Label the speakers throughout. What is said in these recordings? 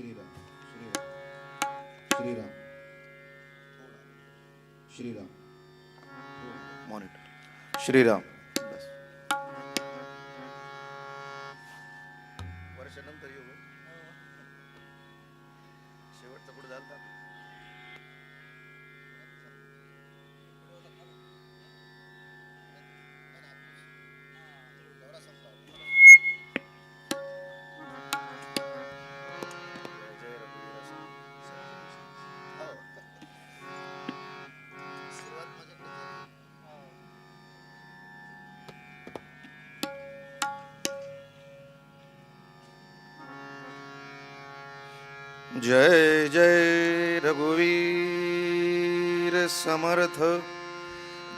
Speaker 1: Shriram Shriram Shriram Shriram monitor Shriram जय जय रघुवीर समर्थ।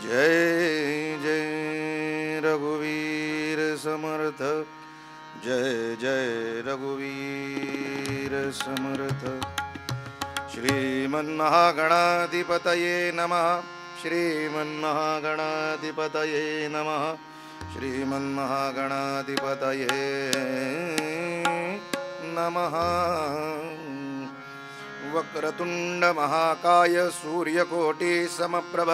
Speaker 1: जय जय रघुवीर समर्थ। जय जय रघुवीर समर्थ। श्रीमन्महागणाधिपतये नमः। श्रीमन्महागणाधिपतये नमः। श्रीमन्महागणाधिपतये नमः। वक्रतुण्डमहाकाय सूर्यकोटिसमप्रभ।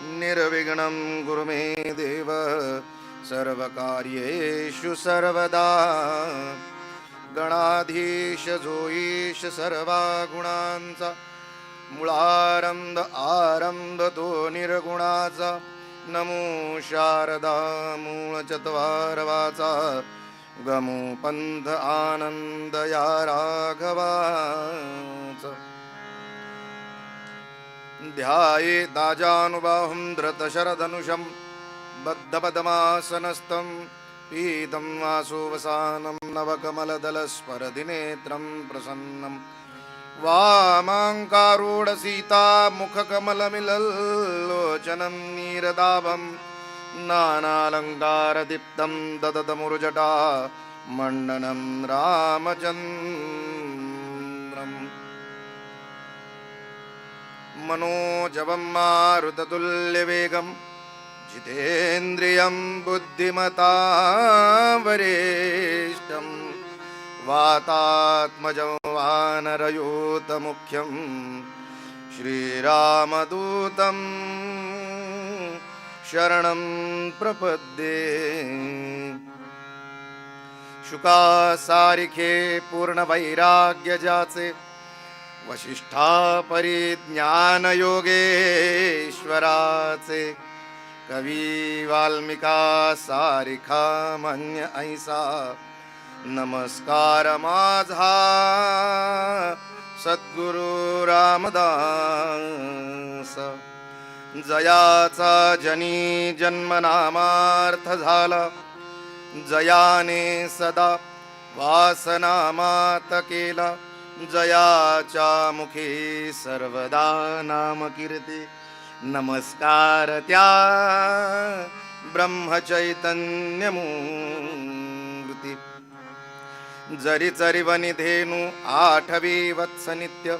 Speaker 1: निर्विघ्नं गुरु मे देव। सर्वकार्येषु सर्वदा। गणाधीश जोईश सर्वा गुणांचा मुळारंभ आरंभ तो निर्गुणाचा नमो शारदा मूळ चत्वारवाचा गमो आनन्दया आनंद या राघवाचा। ध्याये दाजानुबाहुं धृतशरधनुषं बद्धपदमासनस्थं पीतं वासुवसानं नवकमलदलस्परदिनेत्रं प्रसन्नं। वामाङ्कारूढसीता नीरदाभम् नानालङ्कारदीप्तं ददतमुरुजटा मण्डनं रामचन्द्रम्। मनोजवं मारुततुल्यवेगं जितेन्द्रियं बुद्धिमतावरेष्टं वातात्मजं वानरयूतमुख्यं श्रीरामदूतं शरणं प्रपद्ये। शुकासारिखे पूर्णवैराग्यजाचे वशिष्ठा परिज्ञान योगेश्वराचे कवी वाल्मिका सारिखा मन्य ऐसा। नमस्कार माझा। सद्गुरु रामदास। जयाचा जनी जन्मनामार्थ झाला. जयाने सदा वासनामात केला. जयाच्या मुखी सर्वदा नाम कीर्ती. नमस्कार त्या ब्रह्मचैतन्य मूर्ती जरी चरिवनिधेनु धेनु आठवी वत्स नित्य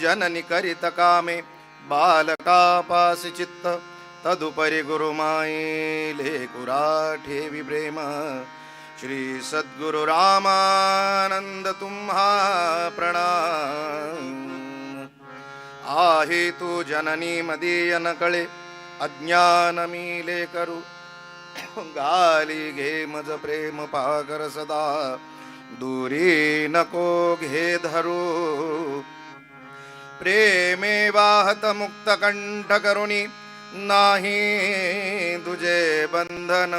Speaker 1: जननी करित कामे बालकापास चित्त तदुपरी गुरुमाये लेकुरा ठेवी प्रेम श्री सद्गुरु रामानंद तुम्हा प्रणाम। आहे तू जननी मदीयन कळे अज्ञान मिले करू। गाली घे मज प्रेम पाकर सदा। दूरी नको घे धरू। प्रेमे वाहत मुक्त कंठ करुणी नाही तुझे बंधन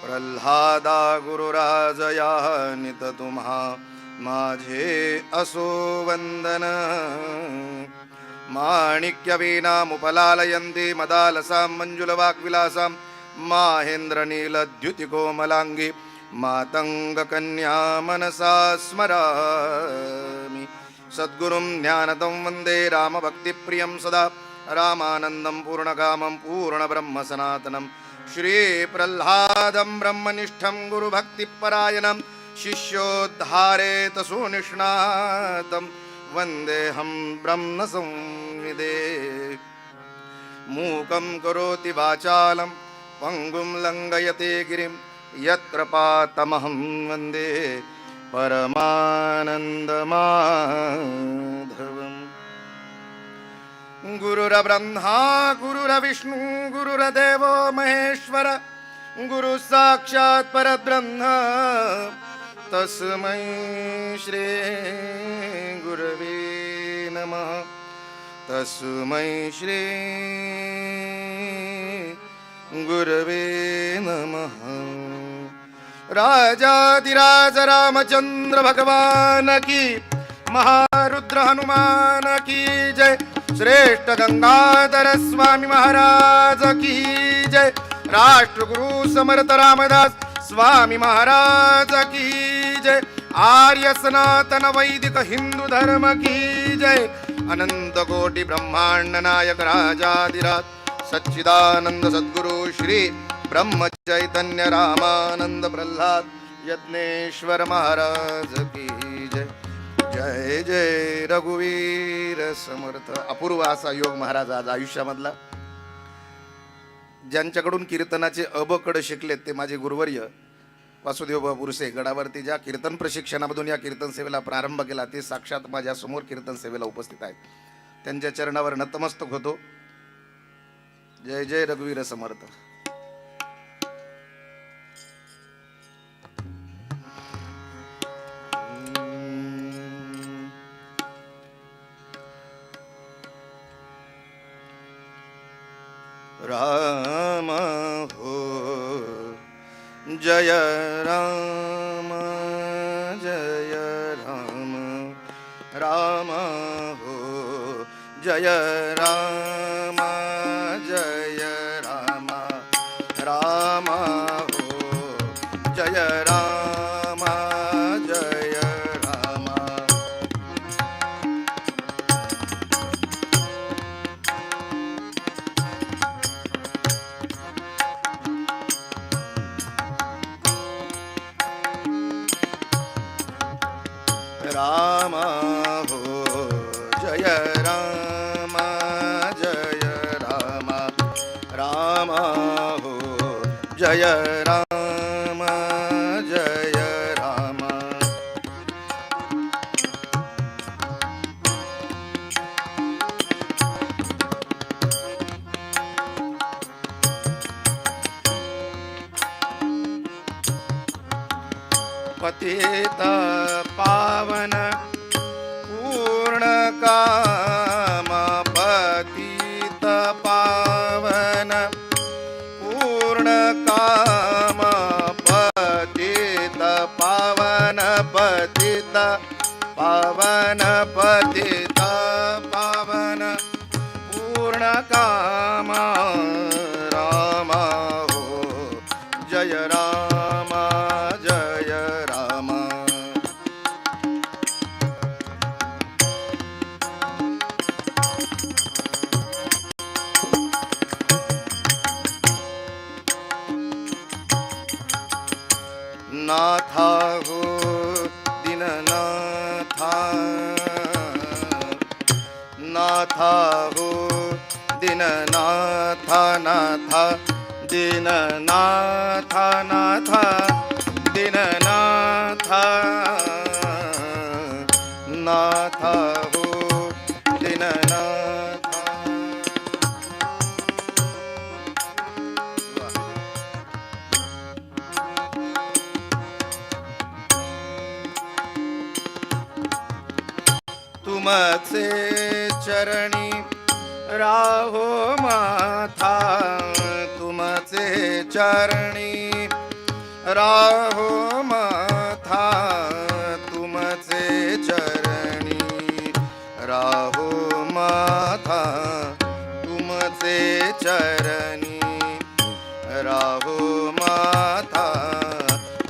Speaker 1: प्रल्हादा गुरुराजया नित तुम्हा माझे असो वंदन माणिक्यवीनामुपलालयन्ति मदालसां मञ्जुलवाक्विलासां माहेन्द्र नीलद्युतिकोमलाङ्गी मातङ्गकन्या मनसा स्मरामि। सद्गुरुं ज्ञानदं वन्दे रामभक्तिप्रियं सदा। रामानन्दं पूर्णकामं पूर्णब्रह्मसनातनं। श्रीप्रह्लादं ब्रह्मनिष्ठं गुरुभक्तिपरायणं। शिष्योद्धारेत सुनिष्णातं। वन्देऽहं ब्रह्मसंविदे। मूकं करोति वाचालं पङ्गुं लङ्घयते गिरिं। यत्र पातमहं वन्दे। परमानन्दमाधवम्। गुरुरब्रह्मा गुरुरविष्णु गुरुरदेवो महेश्वर गुरु साक्षात् परब्रह्म। तस्मै श्री गुरवे नमः। तस्मै श्री गुरवे नमः राजाधिराज रामचंद्र भगवान की महारुद्र हनुमान की जय। श्रेष्ठ गंगाधर स्वामी महाराज की जय। राष्ट्रगुरु समर्थ रामदास स्वामी महाराज की जय। आर्य सनातन वैदिक हिंदू धर्म की जय। अनंत कोटि ब्रह्मांड नायक राजाधिराज सच्चिदानंद सद्गुरु श्री ब्रह्म चैतन्य रामानंद प्रल्हाद यज्ञेश्वर महाराज की जय। जय जय रघुवीर समर्थ। अपूर्व असा योग महाराज आज आयुष्यामधला. ज्यांच्याकडून कीर्तनाचे अबकड शिकलेत ते माझे गुरुवर्य वासुदेव पुरुषे गडावरती ज्या कीर्तन प्रशिक्षणामधून या कीर्तन सेवेला प्रारंभ केला ते साक्षात माझ्यासमोर कीर्तन सेवेला उपस्थित आहेत. त्यांच्या चरणावर नतमस्तक होतो. जय जय रघुवीर समर्थ. हो। जय राम जय राम राम हो। जय राम हो जय राम। पूर्ण तुमचे चरणी राहो माथा तुमचे चरणी राहो माथा तुमचे चरणी राहो माथा तुमचे चरणी राहो माथा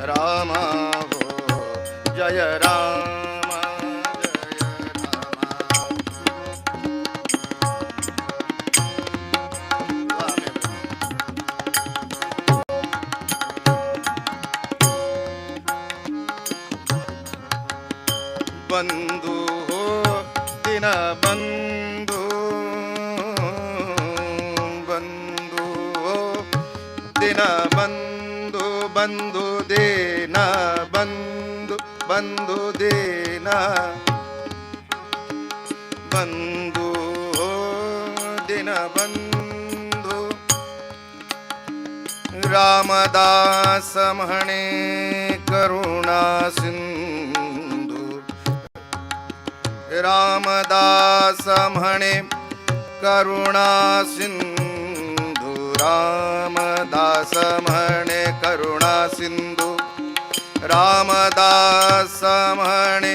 Speaker 1: रामा हो जय राम। ಬಂದು, ದಿನ ಬಂದು ಬಂದು, ದಿನ ಬಂದು ಬಂದು ದೇನ ಬಂದು ಬಂದು ದೇನ ಬಂದು, ದಿನ ಬಂದು. ರಾಮದಾಸ ಮಹಣೆ, ಕರುಣಾ ಸಿಂಧು. रामदास म्हणे करुणा सिंधू रामदास म्हणे करुणा सिंधू रामदास म्हणे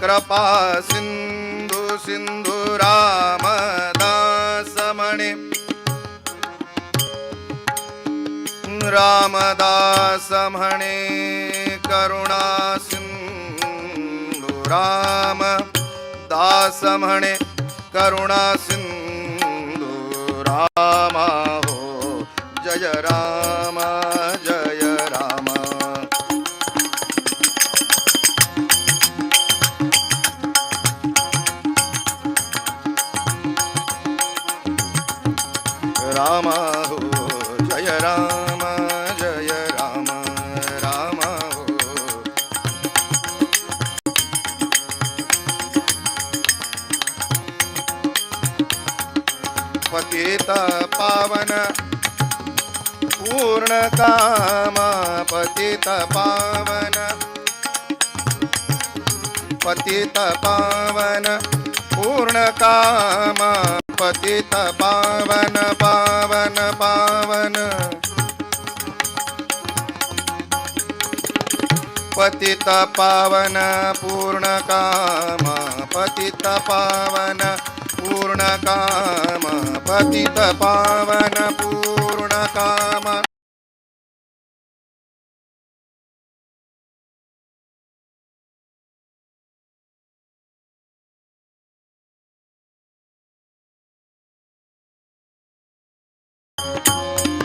Speaker 1: कृपा सिंधू सिंधू रामदास म्हणे रामदास म्हणे करुणा सिंधू राम दास म्हणे करुणा सिंधू रामा हो जय राम. पतित पावन। पूर्ण काम पतित पावन। पतित पावन पूर्ण काम पतित पावन पावन पावन। पतित पावन पूर्ण काम पतित पावन। पूर्ण काम पतित पावन पूर्ण काम Thank you.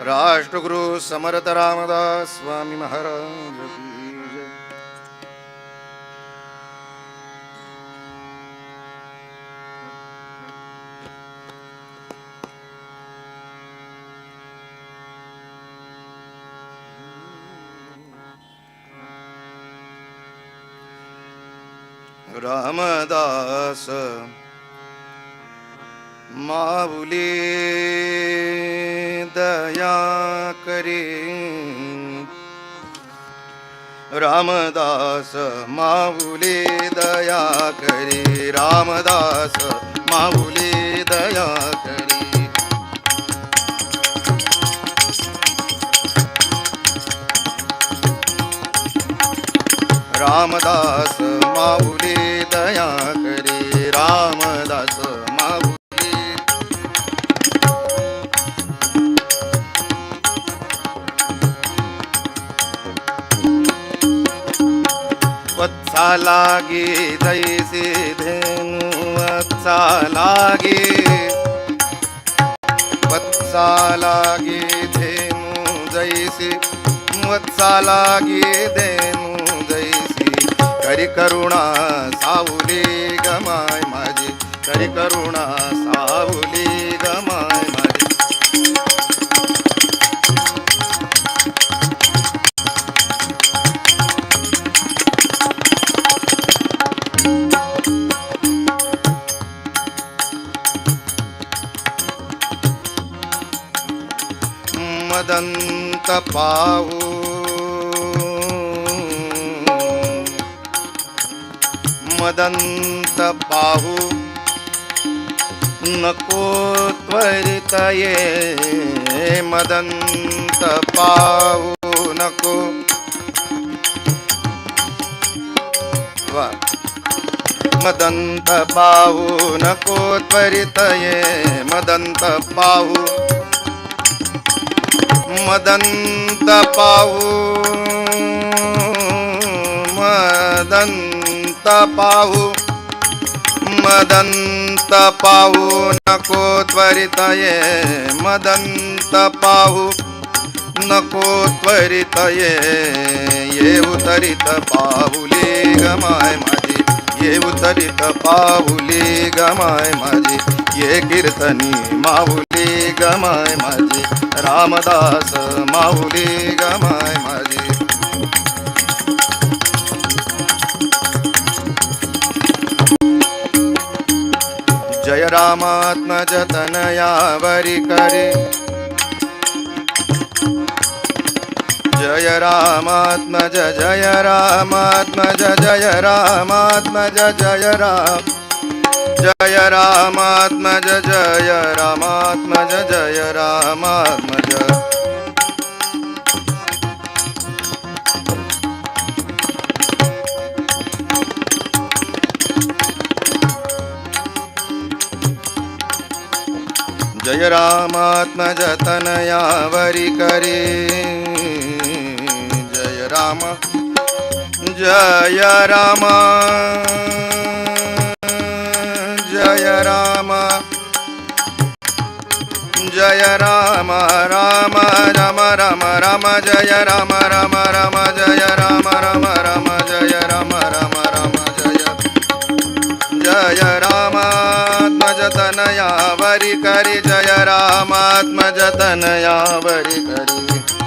Speaker 1: राष्ट्रगुरु समर्थ रामदास स्वामी महाराज. रामदास माऊली दया करे। रामदास माऊली दया करे। रामदास माऊली दया करे। रामदास माऊली दया लागे जैसे धेनु वत्सा लागे वत्सा लागे धेनु जैसे वत्सा लागे धेनु जैसे करी करुणा सावली गमाय माझी करी करुणा सावली अनंत पाहू मदंत पाहू नको त्वरित ये मदंत पाहू नको वा मदंत पाहू नको त्वरित ये मदंत पाहू मदंत पाहू मदंत पाहू मदंत पाहू नको त्वरित ये मदंत पाहू नको त्वरित ये ये उतरित पाहुली गमाय माझी ये उतरित पाहुली गमाय माझी ये कीर्तनी गमाय माझी रामदास माऊली गमाय माझी जय रामात्मज तनयावरी करे। जय रामात्मज जय रामात्मज जय रामात्मज जय राम। जय रामात्मज जय रामात्मज जय रामात्मज जय. रामात्मज तनयावरी करे. जय राम जय रामा. जय राम राम राम राम राम जय राम राम राम जय राम राम राम जय राम राम राम जय जय रामात्मज वरि करि जय रामात्मज वरि करि